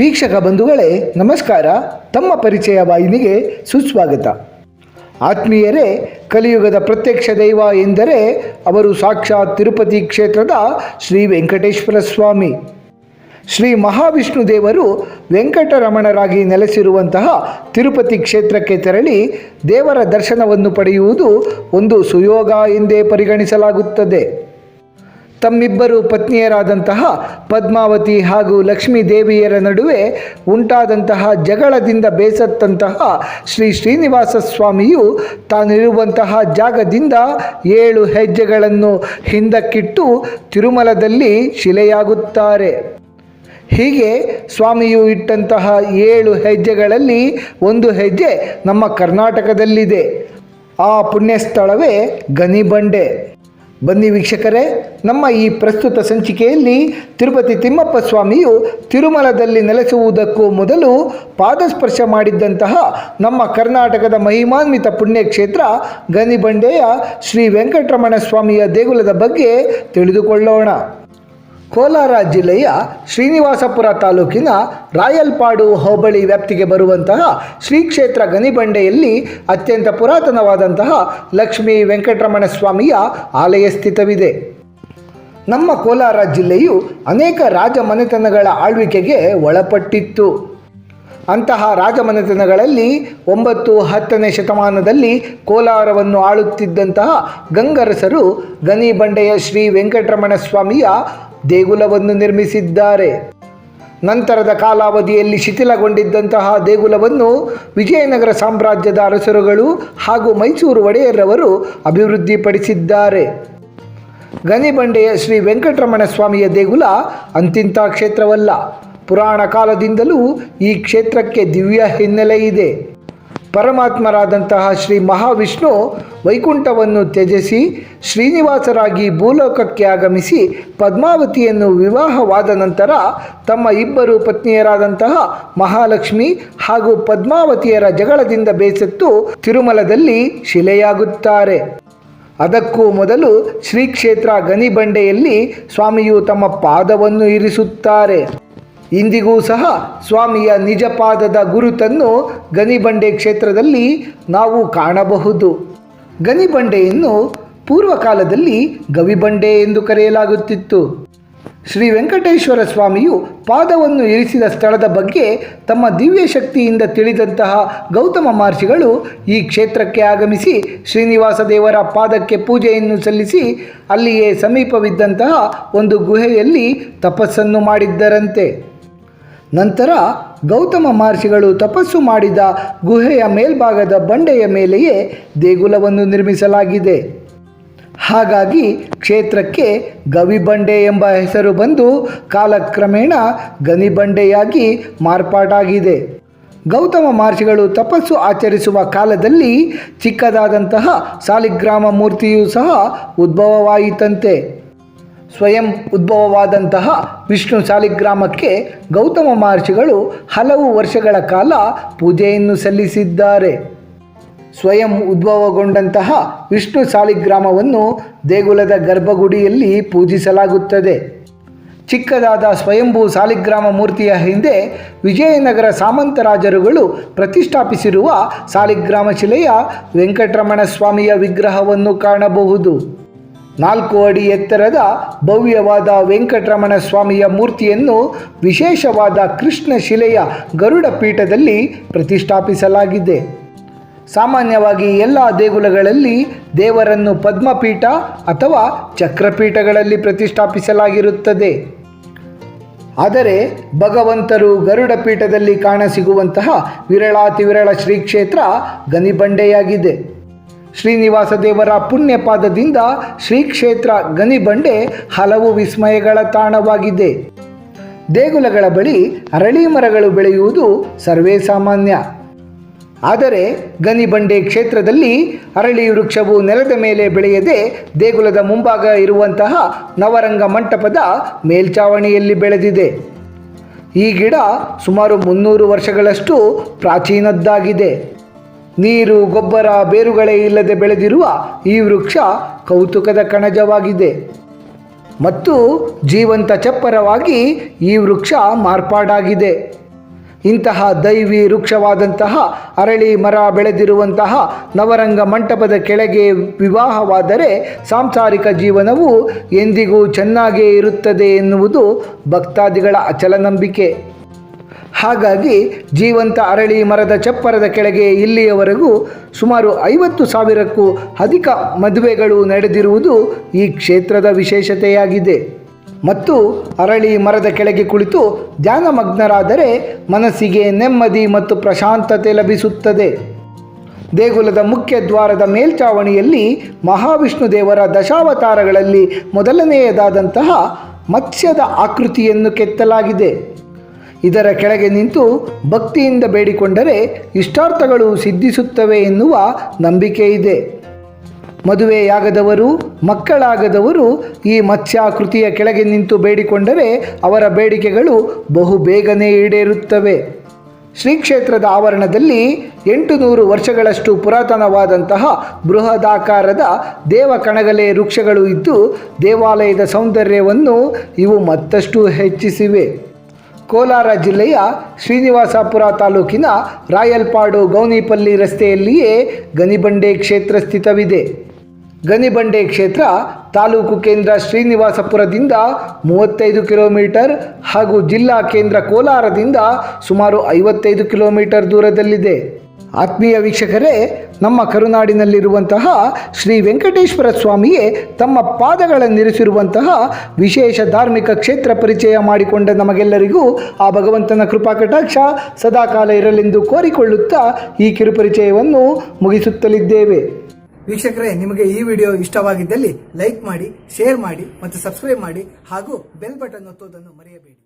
ವೀಕ್ಷಕ ಬಂಧುಗಳೇ, ನಮಸ್ಕಾರ. ತಮ್ಮ ಪರಿಚಯ ವಾಹಿನಿಗೆ ಸುಸ್ವಾಗತ. ಆತ್ಮೀಯರೇ, ಕಲಿಯುಗದ ಪ್ರತ್ಯಕ್ಷ ದೈವ ಎಂದರೆ ಅವರು ಸಾಕ್ಷಾತ್ ತಿರುಪತಿ ಕ್ಷೇತ್ರದ ಶ್ರೀ ವೆಂಕಟೇಶ್ವರ ಸ್ವಾಮಿ. ಶ್ರೀ ಮಹಾವಿಷ್ಣು ದೇವರು ವೆಂಕಟರಮಣರಾಗಿ ನೆಲೆಸಿರುವಂತಹ ತಿರುಪತಿ ಕ್ಷೇತ್ರಕ್ಕೆ ತೆರಳಿ ದೇವರ ದರ್ಶನವನ್ನು ಪಡೆಯುವುದು ಒಂದು ಸುಯೋಗ ಎಂದೇ ಪರಿಗಣಿಸಲಾಗುತ್ತದೆ. ತಮ್ಮಿಬ್ಬರು ಪತ್ನಿಯರಾದಂತಹ ಪದ್ಮಾವತಿ ಹಾಗೂ ಲಕ್ಷ್ಮೀ ದೇವಿಯರ ನಡುವೆ ಉಂಟಾದಂತಹ ಜಗಳದಿಂದ ಬೇಸತ್ತಂತಹ ಶ್ರೀ ಶ್ರೀನಿವಾಸ ಸ್ವಾಮಿಯು ತಾನಿರುವಂತಹ ಜಾಗದಿಂದ ಏಳು ಹೆಜ್ಜೆಗಳನ್ನು ಹಿಂದಕ್ಕಿಟ್ಟು ತಿರುಮಲದಲ್ಲಿ ಶಿಲೆಯಾಗುತ್ತಾರೆ. ಹೀಗೆ ಸ್ವಾಮಿಯು ಇಟ್ಟಂತಹ ಏಳು ಹೆಜ್ಜೆಗಳಲ್ಲಿ ಒಂದು ಹೆಜ್ಜೆ ನಮ್ಮ ಕರ್ನಾಟಕದಲ್ಲಿದೆ. ಆ ಪುಣ್ಯಸ್ಥಳವೇ ಗನಿಬಂಡೆ. ಬನ್ನಿ ವೀಕ್ಷಕರೇ, ನಮ್ಮ ಈ ಪ್ರಸ್ತುತ ಸಂಚಿಕೆಯಲ್ಲಿ ತಿರುಪತಿ ತಿಮ್ಮಪ್ಪ ಸ್ವಾಮಿಯು ತಿರುಮಲದಲ್ಲಿ ನೆಲೆಸುವುದಕ್ಕೂ ಮೊದಲು ಪಾದಸ್ಪರ್ಶ ಮಾಡಿದ್ದಂತಹ ನಮ್ಮ ಕರ್ನಾಟಕದ ಮಹಿಮಾನ್ವಿತ ಪುಣ್ಯಕ್ಷೇತ್ರ ಗನಿಬಂಡೆಯ ಶ್ರೀ ವೆಂಕಟರಮಣ ಸ್ವಾಮಿಯ ದೇಗುಲದ ಬಗ್ಗೆ ತಿಳಿದುಕೊಳ್ಳೋಣ. ಕೋಲಾರ ಜಿಲ್ಲೆಯ ಶ್ರೀನಿವಾಸಪುರ ತಾಲೂಕಿನ ರಾಯಲ್ಪಾಡು ಹೋಬಳಿ ವ್ಯಾಪ್ತಿಗೆ ಬರುವಂತಹ ಶ್ರೀ ಕ್ಷೇತ್ರ ಗನಿಬಂಡೆಯಲ್ಲಿ ಅತ್ಯಂತ ಪುರಾತನವಾದಂತಹ ಲಕ್ಷ್ಮೀ ವೆಂಕಟರಮಣ ಸ್ವಾಮಿಯ ಆಲಯ ಸ್ಥಿತವಿದೆ. ನಮ್ಮ ಕೋಲಾರ ಜಿಲ್ಲೆಯು ಅನೇಕ ರಾಜಮನೆತನಗಳ ಆಳ್ವಿಕೆಗೆ ಒಳಪಟ್ಟಿತ್ತು. ಅಂತಹ ರಾಜಮನೆತನಗಳಲ್ಲಿ ಒಂಬತ್ತು ಹತ್ತನೇ ಶತಮಾನದಲ್ಲಿ ಕೋಲಾರವನ್ನು ಆಳುತ್ತಿದ್ದಂತಹ ಗಂಗರಸರು ಗನಿಬಂಡೆಯ ಶ್ರೀ ವೆಂಕಟರಮಣ ಸ್ವಾಮಿಯ ದೇಗುಲವನ್ನು ನಿರ್ಮಿಸಿದ್ದಾರೆ. ನಂತರದ ಕಾಲಾವಧಿಯಲ್ಲಿ ಶಿಥಿಲಗೊಂಡಿದ್ದಂತಹ ದೇಗುಲವನ್ನು ವಿಜಯನಗರ ಸಾಮ್ರಾಜ್ಯದ ಅರಸರುಗಳು ಹಾಗೂ ಮೈಸೂರು ಒಡೆಯರವರು ಅಭಿವೃದ್ಧಿಪಡಿಸಿದ್ದಾರೆ. ಗನಿಬಂಡೆಯ ಶ್ರೀ ವೆಂಕಟರಮಣ ಸ್ವಾಮಿಯ ದೇಗುಲ ಅಂತಿಂತ ಕ್ಷೇತ್ರವಲ್ಲ. ಪುರಾಣ ಕಾಲದಿಂದಲೂ ಈ ಕ್ಷೇತ್ರಕ್ಕೆ ದಿವ್ಯ ಹಿನ್ನೆಲೆ ಇದೆ. ಪರಮಾತ್ಮರಾದಂತಹ ಶ್ರೀ ಮಹಾವಿಷ್ಣು ವೈಕುಂಠವನ್ನು ತ್ಯಜಿಸಿ ಶ್ರೀನಿವಾಸರಾಗಿ ಭೂಲೋಕಕ್ಕೆ ಆಗಮಿಸಿ ಪದ್ಮಾವತಿಯನ್ನು ವಿವಾಹವಾದ ನಂತರ ತಮ್ಮ ಇಬ್ಬರು ಪತ್ನಿಯರಾದಂತಹ ಮಹಾಲಕ್ಷ್ಮಿ ಹಾಗೂ ಪದ್ಮಾವತಿಯರ ಜಗಳದಿಂದ ಬೇಸತ್ತು ತಿರುಮಲದಲ್ಲಿ ಶಿಲೆಯಾಗುತ್ತಾರೆ. ಅದಕ್ಕೂ ಮೊದಲು ಶ್ರೀ ಕ್ಷೇತ್ರ ಗನಿಬಂಡೆಯಲ್ಲಿ ಸ್ವಾಮಿಯು ತಮ್ಮ ಪಾದವನ್ನು ಇರಿಸುತ್ತಾರೆ. ಇಂದಿಗೂ ಸಹ ಸ್ವಾಮಿಯ ನಿಜ ಪಾದದ ಗುರುತನ್ನು ಗನಿಬಂಡೆ ಕ್ಷೇತ್ರದಲ್ಲಿ ನಾವು ಕಾಣಬಹುದು. ಗನಿಬಂಡೆಯನ್ನು ಪೂರ್ವಕಾಲದಲ್ಲಿ ಗವಿಬಂಡೆ ಎಂದು ಕರೆಯಲಾಗುತ್ತಿತ್ತು. ಶ್ರೀ ವೆಂಕಟೇಶ್ವರ ಸ್ವಾಮಿಯು ಪಾದವನ್ನು ಇರಿಸಿದ ಸ್ಥಳದ ಬಗ್ಗೆ ತಮ್ಮ ದಿವ್ಯ ಶಕ್ತಿಯಿಂದ ತಿಳಿದಂತಹ ಗೌತಮ ಮಹರ್ಷಿಗಳು ಈ ಕ್ಷೇತ್ರಕ್ಕೆ ಆಗಮಿಸಿ ಶ್ರೀನಿವಾಸ ದೇವರ ಪಾದಕ್ಕೆ ಪೂಜೆಯನ್ನು ಸಲ್ಲಿಸಿ ಅಲ್ಲಿಯೇ ಸಮೀಪವಿದ್ದಂತಹ ಒಂದು ಗುಹೆಯಲ್ಲಿ ತಪಸ್ಸನ್ನು ಮಾಡಿದ್ದರಂತೆ. ನಂತರ ಗೌತಮ ಮಹರ್ಷಿಗಳು ತಪಸ್ಸು ಮಾಡಿದ ಗುಹೆಯ ಮೇಲ್ಭಾಗದ ಬಂಡೆಯ ಮೇಲೆಯೇ ದೇಗುಲವನ್ನು ನಿರ್ಮಿಸಲಾಗಿದೆ. ಹಾಗಾಗಿ ಕ್ಷೇತ್ರಕ್ಕೆ ಗವಿಬಂಡೆ ಎಂಬ ಹೆಸರು ಬಂದು ಕಾಲಕ್ರಮೇಣ ಗನಿಬಂಡೆಯಾಗಿ ಮಾರ್ಪಾಡಾಗಿದೆ. ಗೌತಮ ಮಹರ್ಷಿಗಳು ತಪಸ್ಸು ಆಚರಿಸುವ ಕಾಲದಲ್ಲಿ ಚಿಕ್ಕದಾದಂತಹ ಸಾಲಿಗ್ರಾಮ ಮೂರ್ತಿಯೂ ಸಹ ಉದ್ಭವವಾಯಿತಂತೆ. ಸ್ವಯಂ ಉದ್ಭವವಾದಂತಹ ವಿಷ್ಣು ಸಾಲಿಗ್ರಾಮಕ್ಕೆ ಗೌತಮ ಮಹರ್ಷಿಗಳು ಹಲವು ವರ್ಷಗಳ ಕಾಲ ಪೂಜೆಯನ್ನು ಸಲ್ಲಿಸಿದ್ದಾರೆ. ಸ್ವಯಂ ಉದ್ಭವಗೊಂಡಂತಹ ವಿಷ್ಣು ಸಾಲಿಗ್ರಾಮವನ್ನು ದೇಗುಲದ ಗರ್ಭಗುಡಿಯಲ್ಲಿ ಪೂಜಿಸಲಾಗುತ್ತದೆ. ಚಿಕ್ಕದಾದ ಸ್ವಯಂಭೂ ಸಾಲಿಗ್ರಾಮ ಮೂರ್ತಿಯ ಹಿಂದೆ ವಿಜಯನಗರ ಸಾಮಂತರಾಜರುಗಳು ಪ್ರತಿಷ್ಠಾಪಿಸಿರುವ ಸಾಲಿಗ್ರಾಮ ಶಿಲೆಯ ವೆಂಕಟರಮಣ ಸ್ವಾಮಿಯ ವಿಗ್ರಹವನ್ನು ಕಾಣಬಹುದು. ನಾಲ್ಕು ಅಡಿ ಎತ್ತರದ ಭವ್ಯವಾದ ವೆಂಕಟರಮಣ ಸ್ವಾಮಿಯ ಮೂರ್ತಿಯನ್ನು ವಿಶೇಷವಾದ ಕೃಷ್ಣ ಶಿಲೆಯ ಗರುಡ ಪೀಠದಲ್ಲಿ ಪ್ರತಿಷ್ಠಾಪಿಸಲಾಗಿದೆ. ಸಾಮಾನ್ಯವಾಗಿ ಎಲ್ಲ ದೇಗುಲಗಳಲ್ಲಿ ದೇವರನ್ನು ಪದ್ಮಪೀಠ ಅಥವಾ ಚಕ್ರಪೀಠಗಳಲ್ಲಿ ಪ್ರತಿಷ್ಠಾಪಿಸಲಾಗಿರುತ್ತದೆ. ಆದರೆ ಭಗವಂತರು ಗರುಡ ಪೀಠದಲ್ಲಿ ಕಾಣಸಿಗುವಂತಹ ವಿರಳಾತಿ ವಿರಳ ಶ್ರೀ ಕ್ಷೇತ್ರ ಗನಿಬಂಡೆಯಾಗಿದೆ ಶ್ರೀನಿವಾಸ ದೇವರ ಪುಣ್ಯಪಾದದಿಂದ ಶ್ರೀ ಕ್ಷೇತ್ರ ಗನಿಬಂಡೆ ಹಲವು ವಿಸ್ಮಯಗಳ ತಾಣವಾಗಿದೆ. ದೇಗುಲಗಳ ಬಳಿ ಅರಳಿ ಮರಗಳು ಬೆಳೆಯುವುದು ಸರ್ವೇ ಸಾಮಾನ್ಯ. ಆದರೆ ಗನಿಬಂಡೆ ಕ್ಷೇತ್ರದಲ್ಲಿ ಅರಳಿ ವೃಕ್ಷವು ನೆಲದ ಮೇಲೆ ಬೆಳೆಯದೆ ದೇಗುಲದ ಮುಂಭಾಗ ಇರುವಂತಹ ನವರಂಗ ಮಂಟಪದ ಮೇಲ್ಚಾವಣಿಯಲ್ಲಿ ಬೆಳೆದಿದೆ. ಈ ಗಿಡ ಸುಮಾರು ಮುನ್ನೂರು ವರ್ಷಗಳಷ್ಟು ಪ್ರಾಚೀನದ್ದಾಗಿದೆ. ನೀರು, ಗೊಬ್ಬರ, ಬೇರುಗಳೇ ಇಲ್ಲದೆ ಬೆಳೆದಿರುವ ಈ ವೃಕ್ಷ ಕೌತುಕದ ಕಣಜವಾಗಿದೆ. ಮತ್ತು ಜೀವಂತ ಚಪ್ಪರವಾಗಿ ಈ ವೃಕ್ಷ ಮಾರ್ಪಾಡಾಗಿದೆ. ಇಂತಹ ದೈವಿ ವೃಕ್ಷವಾದಂತಹ ಅರಳಿ ಮರ ಬೆಳೆದಿರುವಂತಹ ನವರಂಗ ಮಂಟಪದ ಕೆಳಗೆ ವಿವಾಹವಾದರೆ ಸಾಂಸಾರಿಕ ಜೀವನವು ಎಂದಿಗೂ ಚೆನ್ನಾಗೇ ಇರುತ್ತದೆ ಎನ್ನುವುದು ಭಕ್ತಾದಿಗಳ ಅಚಲ ನಂಬಿಕೆ ಹಾಗಾಗಿ ಜೀವಂತ ಅರಳಿ ಮರದ ಚಪ್ಪರದ ಕೆಳಗೆ ಇಲ್ಲಿಯವರೆಗೂ ಸುಮಾರು ಐವತ್ತು ಸಾವಿರಕ್ಕೂ ಅಧಿಕ ಮದುವೆಗಳು ನಡೆದಿರುವುದು ಈ ಕ್ಷೇತ್ರದ ವಿಶೇಷತೆಯಾಗಿದೆ. ಮತ್ತು ಅರಳಿ ಮರದ ಕೆಳಗೆ ಕುಳಿತು ಧ್ಯಾನಮಗ್ನರಾದರೆ ಮನಸ್ಸಿಗೆ ನೆಮ್ಮದಿ ಮತ್ತು ಪ್ರಶಾಂತತೆ ಲಭಿಸುತ್ತದೆ. ದೇಗುಲದ ಮುಖ್ಯ ದ್ವಾರದ ಮೇಲ್ಚಾವಣಿಯಲ್ಲಿ ಮಹಾವಿಷ್ಣು ದೇವರ ದಶಾವತಾರಗಳಲ್ಲಿ ಮೊದಲನೆಯದಾದಂತಹ ಮತ್ಸ್ಯದ ಆಕೃತಿಯನ್ನು ಕೆತ್ತಲಾಗಿದೆ. ಇದರ ಕೆಳಗೆ ನಿಂತು ಭಕ್ತಿಯಿಂದ ಬೇಡಿಕೊಂಡರೆ ಇಷ್ಟಾರ್ಥಗಳು ಸಿದ್ಧಿಸುತ್ತವೆ ಎನ್ನುವ ನಂಬಿಕೆ ಇದೆ. ಮದುವೆಯಾಗದವರು, ಮಕ್ಕಳಾಗದವರು ಈ ಮತ್ಸ್ಯಾಕೃತಿಯ ಕೆಳಗೆ ನಿಂತು ಬೇಡಿಕೊಂಡರೆ ಅವರ ಬೇಡಿಕೆಗಳು ಬಹು ಬೇಗನೆ ಈಡೇರುತ್ತವೆ. ಶ್ರೀ ಕ್ಷೇತ್ರದ ಆವರಣದಲ್ಲಿ ಎಂಟು ನೂರು ವರ್ಷಗಳಷ್ಟು ಪುರಾತನವಾದಂತಹ ಬೃಹದಾಕಾರದ ದೇವ ಕಣಗಲೆ ವೃಕ್ಷಗಳು ಇದ್ದು ದೇವಾಲಯದ ಸೌಂದರ್ಯವನ್ನು ಇವು ಮತ್ತಷ್ಟು ಹೆಚ್ಚಿಸಿವೆ. ಕೋಲಾರ ಜಿಲ್ಲೆಯ ಶ್ರೀನಿವಾಸಪುರ ತಾಲೂಕಿನ ರಾಯಲ್ಪಾಡು ಗೌನಿಪಲ್ಲಿ ರಸ್ತೆಯಲ್ಲಿಯೇ ಗನಿಬಂಡೆ ಕ್ಷೇತ್ರ ಸ್ಥಿತವಿದೆ. ಗನಿಬಂಡೆ ಕ್ಷೇತ್ರ ತಾಲೂಕು ಕೇಂದ್ರ ಶ್ರೀನಿವಾಸಪುರದಿಂದ ಮೂವತ್ತೈದು ಕಿಲೋಮೀಟರ್ ಹಾಗೂ ಜಿಲ್ಲಾ ಕೇಂದ್ರ ಕೋಲಾರದಿಂದ ಸುಮಾರು ಐವತ್ತೈದು ಕಿಲೋಮೀಟರ್ ದೂರದಲ್ಲಿದೆ. ಆತ್ಮೀಯ ವೀಕ್ಷಕರೇ, ನಮ್ಮ ಕರುನಾಡಿನಲ್ಲಿರುವಂತಹ ಶ್ರೀ ವೆಂಕಟೇಶ್ವರ ಸ್ವಾಮಿಯೇ ತಮ್ಮ ಪಾದಗಳನ್ನಿರಿಸಿರುವಂತಹ ವಿಶೇಷ ಧಾರ್ಮಿಕ ಕ್ಷೇತ್ರ ಪರಿಚಯ ಮಾಡಿಕೊಂಡ ನಮಗೆಲ್ಲರಿಗೂ ಆ ಭಗವಂತನ ಕೃಪಾ ಕಟಾಕ್ಷ ಸದಾಕಾಲ ಇರಲೆಂದು ಕೋರಿಕೊಳ್ಳುತ್ತಾ ಈ ಕಿರುಪರಿಚಯವನ್ನು ಮುಗಿಸುತ್ತಲಿದ್ದೇವೆ. ವೀಕ್ಷಕರೇ, ನಿಮಗೆ ಈ ವಿಡಿಯೋ ಇಷ್ಟವಾಗಿದ್ದಲ್ಲಿ ಲೈಕ್ ಮಾಡಿ, ಶೇರ್ ಮಾಡಿ ಮತ್ತು ಸಬ್ಸ್ಕ್ರೈಬ್ ಮಾಡಿ ಹಾಗೂ ಬೆಲ್ ಬಟನ್ ಒತ್ತುವುದನ್ನು ಮರೆಯಬೇಡಿ.